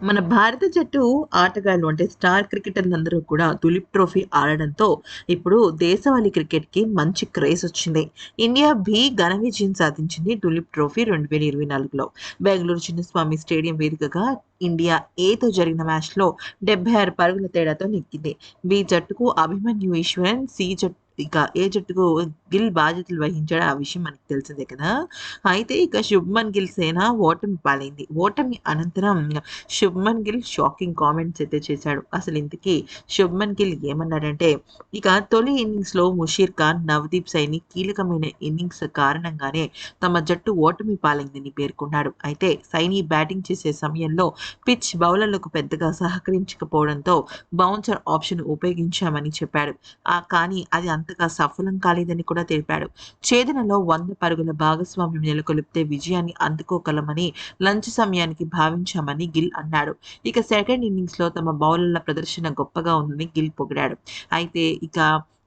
మన భారత జట్టు ఆటగాళ్ళు అంటే స్టార్ క్రికెటర్లందరూ కూడా దులీప్ ట్రోఫీ ఆడడంతో ఇప్పుడు దేశవాళీ క్రికెట్‌కి మంచి క్రేజ్ వచ్చింది. ఇండియా బి ఘన విజయం సాధించింది దులీప్ ట్రోఫీ రెండు వేల ఇరవై నాలుగులో బెంగళూరు చిన్నస్వామి స్టేడియం వేదికగా ఇండియా ఏతో జరిగిన మ్యాచ్‌లో 76 పరుగుల తేడాతో నెగ్గింది. బి జట్టుకు అభిమన్యు ఈశ్వరన్, సి జట్టు ఇక ఏ జట్టుకు గిల్ బాధ్యతలు వహించాడు ఆ విషయం మనకు తెలిసిందే కదా! అయితే ఇక శుభ్మన్ గిల్ సేన ఓటమి పాలైంది. ఓటమి అనంతరం శుభ్మన్ గిల్ షాకింగ్ కామెంట్స్ అయితే చేశాడు. అసలు ఇంతకీ శుభ్మన్ గిల్ ఏమన్నాడంటే ఇక తొలి ఇన్నింగ్స్‌లో ముషీర్ ఖాన్, నవదీప్ సైని కీలకమైన ఇన్నింగ్స్ కారణంగానే తమ జట్టు ఓటమి పాలైందని పేర్కొన్నాడు. అయితే సైని బ్యాటింగ్ చేసే సమయంలో పిచ్ బౌలర్లకు పెద్దగా సహకరించకపోవడంతో బౌన్సర్ ఆప్షన్ ఉపయోగించామని చెప్పాడు. ఆ కానీ అది అంతగా సఫలం కాలేదని కూడా తెలిపాడు. ఛేదనలో వంద పరుగుల భాగస్వామ్యం నెలకొల్పితే విజయాన్ని అందుకోగలమని లంచ్ సమయానికి భావించామని గిల్ అన్నాడు. ఇక సెకండ్ ఇన్నింగ్స్‌లో తమ బౌలర్ల ప్రదర్శన గొప్పగా ఉందని గిల్ పొగిడాడు. అయితే ఇక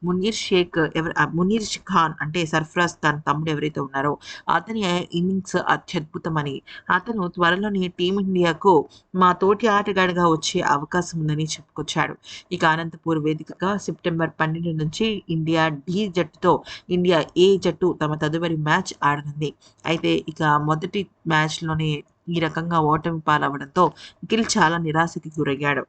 మునీర్ షేక్ ఎవరు మునీర్ ఖాన్ అంటే సర్ఫరాజ్ ఖాన్ తమ్ముడు ఎవరైతే ఉన్నారో అతని ఇన్నింగ్స్ అత్యద్భుతమని, అతను త్వరలోనే టీమిండియాకు మా తోటి ఆటగాడిగా వచ్చే అవకాశం ఉందని చెప్పుకొచ్చాడు. ఇక అనంతపూర్ వేదికగా సెప్టెంబర్ 12 నుంచి ఇండియా డి జట్టుతో ఇండియా ఏ జట్టు తమ తదుపరి మ్యాచ్ ఆడనుంది. అయితే ఇక మొదటి మ్యాచ్‌లోనే ఈ రకంగా ఓటమి పాలవ్వడంతో గిల్ చాలా నిరాశకి గురయ్యాడు.